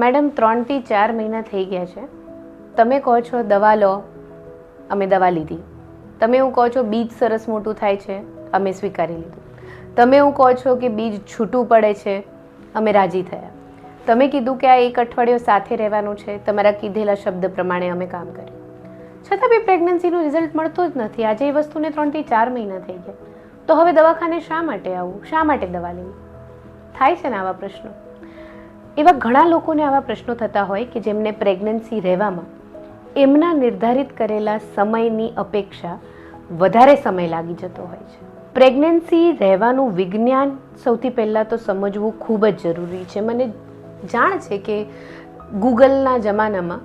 Madam, ત્રણથી ચાર મહિના થઈ ગયા છે. તમે કહો છો દવા લો, અમે દવા લીધી. તમે એવું કહો છો બીજ સરસ મોટું થાય છે, અમે સ્વીકારી લીધું. તમે એવું કહો છો કે બીજ છૂટું પડે છે, અમે રાજી થયા. તમે કીધું કે આ એક અઠવાડિયું સાથે રહેવાનું છે, તમારા કીધેલા શબ્દ પ્રમાણે અમે કામ કર્યું. છતાં બી પ્રેગ્નન્સીનું રિઝલ્ટ મળતું જ નથી. આજે એ વસ્તુને ત્રણથી ચાર મહિના થઈ ગયા. તો હવે દવાખાને શા માટે આવવું શા માટે દવા લેવી? થાય છે ને આવા પ્રશ્નો? એવા ઘણા લોકોને આવા પ્રશ્નો થતા હોય કે જેમને પ્રેગ્નન્સી રહેવામાં એમના નિર્ધારિત કરેલા સમયની અપેક્ષા વધારે સમય લાગી જતો હોય છે. પ્રેગ્નન્સી રહેવાનું વિજ્ઞાન સૌથી પહેલાં તો સમજવું ખૂબ જ જરૂરી છે. મને જાણ છે કે ગૂગલના જમાનામાં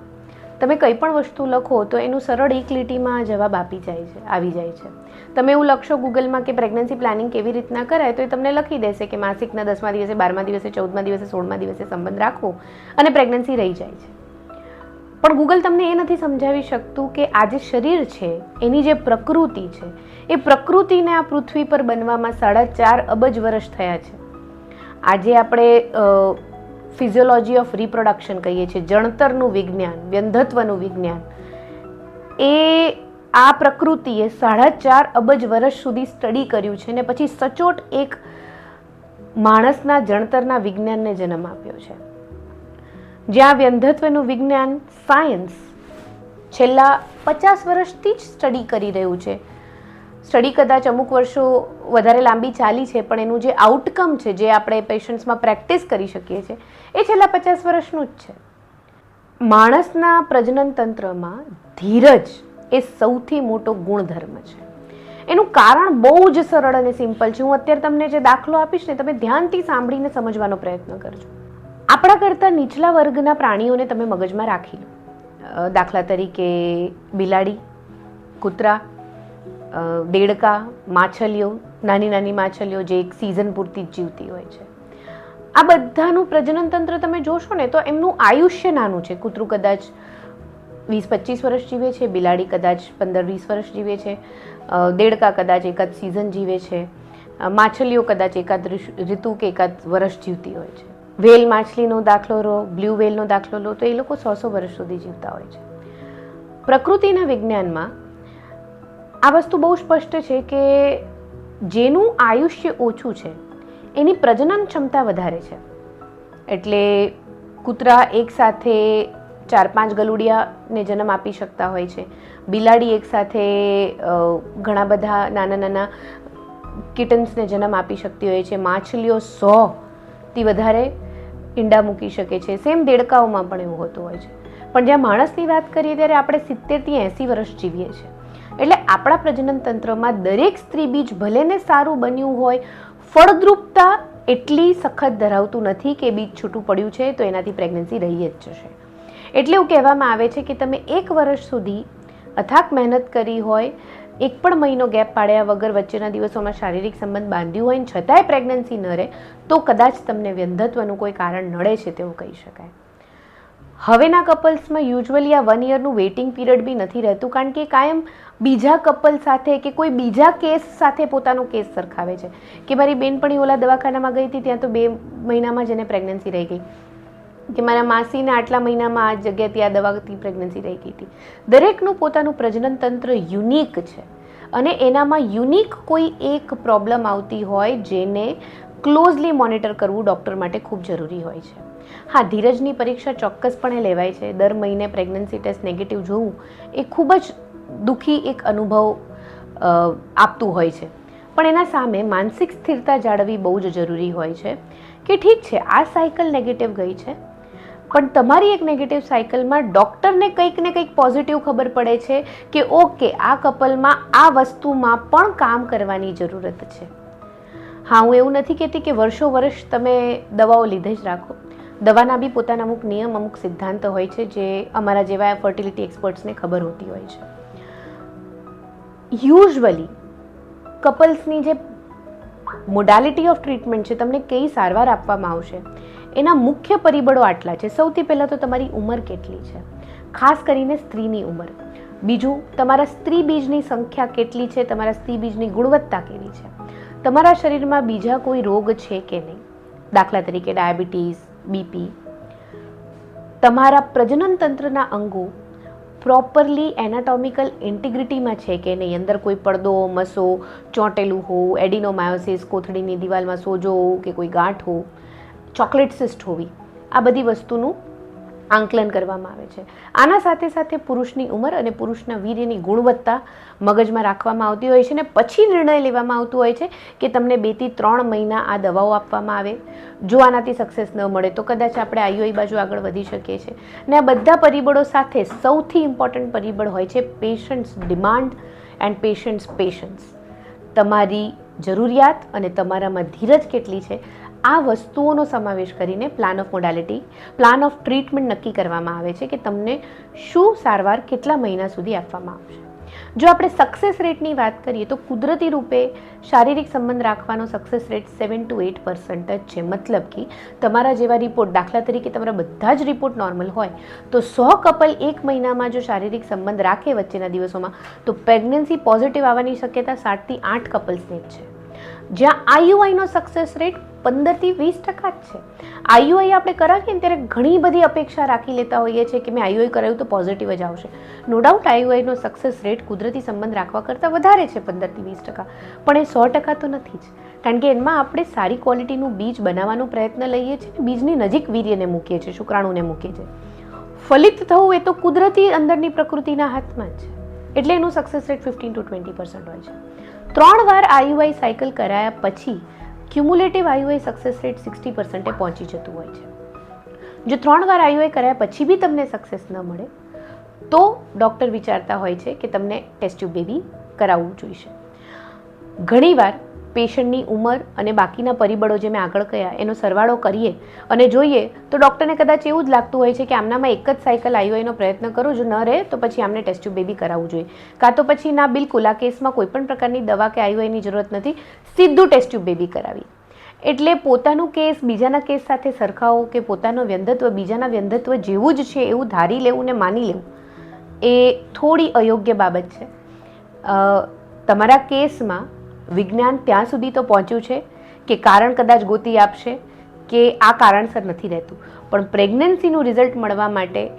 તમે કંઈ પણ વસ્તુ લખો તો એનું સરળ એક લીટીમાં જવાબ આપી જાય છે, આવી જાય છે. તમે એવું લખશો ગૂગલમાં કે પ્રેગ્નન્સી પ્લાનિંગ કેવી રીતના કરાય તો એ તમને લખી દેશે કે માસિકના દસમા દિવસે, બારમા દિવસે, ચૌદમા દિવસે, સોળમા દિવસે સંબંધ રાખવો અને પ્રેગ્નન્સી રહી જાય છે. પણ ગૂગલ તમને એ નથી સમજાવી શકતું કે આ જે શરીર છે, એની જે પ્રકૃતિ છે, એ પ્રકૃતિને આ પૃથ્વી પર બનવામાં સાડા ચાર અબજ વર્ષ થયા છે. આજે આપણે ફિઝિયોલોજી ઓફ રિપ્રોડક્શન કહીએ છીએ, જણતરનું વિજ્ઞાન, વ્યંધત્વનું વિજ્ઞાન. એ આ પ્રકૃતિએ સાડા ચાર અબજ વર્ષ સુધી સ્ટડી કર્યું છે ને પછી સચોટ એક માણસના જણતરના વિજ્ઞાનને જન્મ આપ્યો છે. જ્યાં વ્યંધત્વનું વિજ્ઞાન સાયન્સ છેલ્લા પચાસ વર્ષથી જ સ્ટડી કરી રહ્યું છે સ્ટડી કદાચ અમુક વર્ષો વધારે લાંબી ચાલી છે, પણ એનું જે આઉટકમ છે, જે આપણે પેશન્ટ્સમાં પ્રેક્ટિસ કરી શકીએ છીએ, એ છેલ્લા પચાસ વર્ષનું જ છે. માણસના પ્રજનન તંત્રમાં ધીરજ એ સૌથી મોટો ગુણધર્મ છે. એનું કારણ બહુ જ સરળ અને સિમ્પલ છે. હું અત્યારે તમને જે દાખલો આપીશ ને, તમે ધ્યાનથી સાંભળીને સમજવાનો પ્રયત્ન કરજો. આપણા કરતાં નીચલા વર્ગના પ્રાણીઓને તમે મગજમાં રાખી લો. દાખલા તરીકે બિલાડી, કૂતરા દેડકા, માછલીઓ, નાની નાની માછલીઓ જે એક સિઝન પૂરતી જ જીવતી હોય છે. આ બધાનું પ્રજનન તંત્ર તમે જોશો ને તો એમનું આયુષ્ય નાનું છે. કૂતરું કદાચ વીસ પચીસ વર્ષ જીવે છે, બિલાડી કદાચ પંદર વીસ વર્ષ જીવે છે દેડકા કદાચ એકાદ સિઝન જીવે છે માછલીઓ કદાચ એકાદ ઋતુ કે એકાદ વર્ષ જીવતી હોય છે. વેલ માછલીનો દાખલો લો, બ્લુ વેલનો દાખલો લો તો એ લોકો સો સો વર્ષ સુધી જીવતા હોય છે. પ્રકૃતિના વિજ્ઞાનમાં આ વસ્તુ બહુ સ્પષ્ટ છે કે જેનું આયુષ્ય ઓછું છે, એની પ્રજનન ક્ષમતા વધારે છે. એટલે કૂતરા એકસાથે ચાર પાંચ ગલુડિયાને જન્મ આપી શકતા હોય છે. બિલાડી એકસાથે ઘણા બધા નાના નાના કિટન્સને જન્મ આપી શકતી હોય છે. માછલીઓ સોથી વધારે ઈંડા મૂકી શકે છે. સેમ દેડકાઓમાં પણ એવું હોતું હોય છે. પણ જ્યાં માણસની વાત કરીએ ત્યારે આપણે સિત્તેરથી એંસી વર્ષ જીવીએ છીએ. એટલે આપણા પ્રજનન તંત્રમાં દરેક સ્ત્રી બીજ ભલે ને સારું બન્યું હોય, ફળદ્રુપતા એટલી સખત ધરાવતું નથી કે બીજ છૂટું પડ્યું છે તો એનાથી પ્રેગ્નન્સી રહી જ જશે. એટલે એવું કહેવામાં આવે છે કે તમે એક વર્ષ સુધી અથાક મહેનત કરી હોય, એક પણ મહિનો ગેપ પાડ્યા વગર વચ્ચેના દિવસોમાં શારીરિક સંબંધ બાંધ્યું હોય ને છતાંય પ્રેગ્નન્સી ન રહે, તો કદાચ તમને વ્યંધત્વનું કોઈ કારણ નડે છે તેવું કહી શકાય. હવેના કપલ્સમાં યુઝ્યુઅલી આ વન યરનું વેઇટિંગ પીરિયડ બી નથી રહેતું, કારણ કે કાયમ બીજા કપલ સાથે કે કોઈ બીજા કેસ સાથે પોતાનો કેસ સરખાવે છે. કે મારી બેનપણી ઓલા દવાખાનામાં ગઈ હતી, ત્યાં તો બે મહિનામાં જ એને પ્રેગ્નન્સી રહી ગઈ. કે મારા માસીને આટલા મહિનામાં આ જગ્યાથી આ દવાથી પ્રેગ્નન્સી રહી ગઈ હતી. દરેકનું પોતાનું પ્રજનન તંત્ર યુનિક છે. અને એનામાં યુનિક કોઈ એક પ્રોબ્લેમ આવતી હોય, જેને ક્લોઝલી મોનિટર કરવું ડૉક્ટર માટે ખૂબ જરૂરી હોય છે. હા, ધીરજની પરીક્ષા ચોક્કસપણે લેવાય છે. દર મહિને પ્રેગ્નન્સી ટેસ્ટ નેગેટિવ જોવું એ ખૂબ જ દુઃખી એક અનુભવ આપતું હોય છે. પણ એના સામે માનસિક સ્થિરતા જાળવવી બહુ જ જરૂરી હોય છે કે ઠીક છે, આ સાયકલ નેગેટિવ ગઈ છે, પણ તમારી એક નેગેટિવ સાયકલમાં ડૉક્ટરને કંઈક ને કંઈક પોઝિટિવ ખબર પડે છે કે ઓકે, આ કપલમાં આ વસ્તુમાં પણ કામ કરવાની જરૂરત છે. હા, હું એવું નથી કહેતી કે વર્ષો વર્ષ તમે દવાઓ લીધે જ રાખો. દવાના બી પોતાના અમુક નિયમ, અમુક સિદ્ધાંત હોય છે જે અમારા જેવા ફર્ટિલિટી એક્સપર્ટ્સને ખબર હોતી હોય છે. યુઝવલી કપલ્સની જે મોડાલિટી ઓફ ટ્રીટમેન્ટ છે, તમને કઈ સારવાર આપવામાં આવશે, એના મુખ્ય પરિબળો આટલા છે. સૌથી પહેલાં તો તમારી ઉંમર કેટલી છે? ખાસ કરીને સ્ત્રીની ઉંમર. બીજું, તમારા સ્ત્રી બીજની સંખ્યા કેટલી છે? તમારા સ્ત્રી બીજની ગુણવત્તા કેવી છે? તમારા શરીરમાં બીજા કોઈ રોગ છે કે નહીં? દાખલા તરીકે ડાયાબિટીસ બીપી તમારા પ્રજનન તંત્રના અંગો પ્રોપરલી એનાટોમિકલ ઇન્ટિગ્રિટીમાં છે કે નહીં? અંદર કોઈ પડદો, મસો, ચોંટેલું હોવું એડિનોમાયોસિસ કોથળીની દિવાલમાં સોજો કે કોઈ ગાંઠ હોવું? ચોકલેટ સિસ્ટ હોવી. આ બધી વસ્તુનું આંકલન કરવામાં આવે છે. આના સાથે સાથે પુરુષની ઉંમર અને પુરુષના વીર્યની ગુણવત્તા મગજમાં રાખવામાં આવતી હોય છે અને પછી નિર્ણય લેવામાં આવતું હોય છે કે તમને બેથી ત્રણ મહિના આ દવાઓ આપવામાં આવે. જો આનાથી સક્સેસ ન મળે તો કદાચ આપણે આઈઓઈ બાજુ આગળ વધી શકીએ છીએ. ને આ બધા પરિબળો સાથે સૌથી ઇમ્પોર્ટન્ટ પરિબળ હોય છે patients demand and patients patience તમારી જરૂરિયાત અને તમારામાં ધીરજ કેટલી છે આ વસ્તુઓનો સમાવેશ કરીને plan of modality plan of treatment નક્કી કરવામાં આવે છે કે તમને શું સારવાર કેટલા મહિના સુધી આપવામાં આવશે. જો આપણે સક્સેસ રેટની વાત કરીએ તો કુદરતી રૂપે શારીરિક સંબંધ રાખવાનો success rate seven to eight percent જ છે. મતલબ કે તમારા જેવા રિપોર્ટ દાખલા તરીકે તમારા બધા જ રિપોર્ટ નોર્મલ હોય, તો સો કપલ એક મહિનામાં જો શારીરિક સંબંધ રાખે વચ્ચેના દિવસોમાં, તો પ્રેગ્નન્સી પોઝિટિવ આવવાની શક્યતા સાતથી આઠ કપલ્સની જ છે. જ્યાં આઈયુઆઈનો સક્સેસ રેટ પંદરથી વીસ ટકા જ છે. આઈયુઆઈ આપણે કરાવીએ ને ત્યારે ઘણી બધી અપેક્ષા રાખી લેતા હોઈએ છીએ કે મેં આઈયુઆઈ કરાવ્યું તો પોઝિટિવ જ આવશે. નો ડાઉટ આઈયુઆઈનો સક્સેસ રેટ કુદરતી સંબંધ રાખવા કરતાં વધારે છે પંદરથી વીસ ટકા. પણ એ સો ટકા તો નથી જ. કારણ કે એમાં આપણે સારી ક્વોલિટીનું બીજ બનાવવાનો પ્રયત્ન લઈએ છીએ બીજની નજીક વીર્યને મૂકીએ છીએ, શુક્રાણુને મૂકીએ છીએ. ફલિત થવું એ તો કુદરતી અંદરની પ્રકૃતિના હાથમાં જ છે. એટલે એનું success rate fifteen to twenty percent હોય છે. ત્રણ વાર આઈયુઆઈ સાયકલ કરાયા પછી cumulative IUI success rate sixty પર્સન્ટે પહોંચી જતું હોય છે. જો ત્રણ વાર આયુએ કર્યા પછી બી તમને સક્સેસ ન મળે, તો ડૉક્ટર વિચારતા હોય છે કે તમને ટેસ્ટ ટ્યુબ બેબી કરાવવું જોઈશે. ઘણીવાર પેશન્ટની ઉંમર અને બાકીના પરિબળો જે મેં આગળ કયા, એનો સરવાળો કરીએ અને જોઈએ, તો ડૉક્ટરને કદાચ એવું જ લાગતું હોય છે કે આમનામાં એક જ સાયકલ આઈઓઆઈનો પ્રયત્ન કરું જો ન રહે, તો પછી આમને ટેસ્ટ બેબી કરાવવું જોઈએ. કાં તો પછી ના, બિલકુલ, આ કેસમાં કોઈ પણ પ્રકારની દવા કે આઈઓઆઈની જરૂરત નથી, સીધું ટેસ્ટ બેબી કરાવી. એટલે પોતાનું કેસ બીજાના કેસ સાથે સરખાવો કે પોતાનું વ્યંધત્વ બીજાના વ્યંધત્વ જેવું જ છે એવું ધારી લેવું ને માની લેવું, એ થોડી અયોગ્ય બાબત છે. તમારા કેસમાં વિજ્ઞાન ત્યાં સુધી તો પહોંચ્યું છે કે કારણ કદાચ ગોતી આપશે કે આ કારણસર નથી રહેતું. પણ પ્રેગ્નન્સીનું રિઝલ્ટ મળવા માટે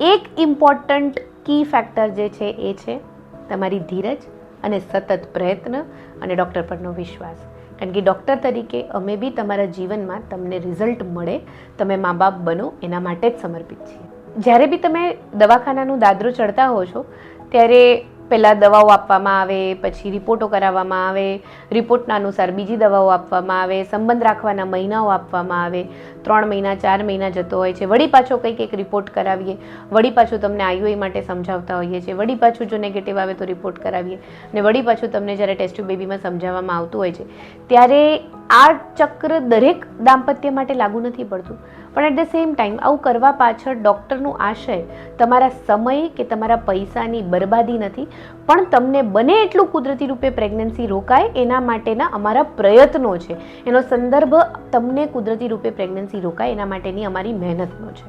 એક ઇમ્પોર્ટન્ટ કી ફેક્ટર જે છે એ છે તમારી ધીરજ અને સતત પ્રયત્ન અને ડૉક્ટર પરનો વિશ્વાસ. કારણ કે ડૉક્ટર તરીકે અમે બી તમારા જીવનમાં તમને રિઝલ્ટ મળે, તમે મા બાપ બનો, એના માટે જ સમર્પિત છીએ. જ્યારે બી તમે દવાખાનાનું દાદરું ચડતા હો છો, ત્યારે પહેલાં દવાઓ આપવામાં આવે, પછી રિપોર્ટો કરાવવામાં આવે, રિપોર્ટના અનુસાર બીજી દવાઓ આપવામાં આવે, સંબંધ રાખવાના મહિનાઓ આપવામાં આવે, ત્રણ મહિના, ચાર મહિના જતો હોય છે. વળી પાછો કંઈક એક રિપોર્ટ કરાવીએ. વળી પાછું તમને આઈઓઈ માટે સમજાવતા હોઈએ છીએ. વળી પાછું જો નેગેટિવ આવે તો રિપોર્ટ કરાવીએ. ને વળી પાછું તમને જ્યારે ટેસ્ટ બેબીમાં સમજાવવામાં આવતું હોય છે, ત્યારે આ ચક્ર દરેક દાંપત્ય માટે લાગુ નથી પડતું. પણ એટ ધ સેમ ટાઈમ આવું કરવા પાછળ ડૉક્ટરનું આશય, તમારા સમય કે તમારા પૈસાની બરબાદી નથી, પણ તમને બને એટલું કુદરતી રૂપે પ્રેગ્નન્સી રોકાય, એના માટેના અમારા પ્રયત્નો છે. એનો સંદર્ભ તમને કુદરતી રૂપે પ્રેગ્નન્સી રોકાય, એના માટેની અમારી મહેનતનો છે.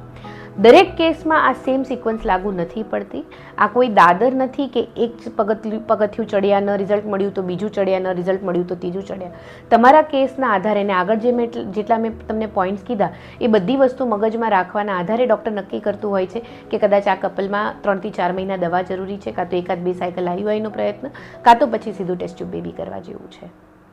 દરેક કેસમાં આ સેમ સિક્વન્સ લાગુ નથી પડતી. આ કોઈ દાદર નથી કે એક પગથિયું પગથિયું ચડ્યા ન રિઝલ્ટ મળ્યું તો બીજું ચડ્યા ન રિઝલ્ટ મળ્યું તો ત્રીજું ચડ્યા. તમારા કેસના આધારે ને આગળ જે મેં જેટલા મેં તમને પોઈન્ટ્સ કીધા, એ બધી વસ્તુ મગજમાં રાખવાના આધારે ડૉક્ટર નક્કી કરતું હોય છે કે કદાચ આ કપલમાં ત્રણથી ચાર મહિના દવા જરૂરી છે, કાં તો એકાદ બે સાયકલ આઈયુઆઈનો પ્રયત્ન, કાં તો પછી સીધું ટેસ્ટ ટ્યુબ બેબી કરવા જેવું છે.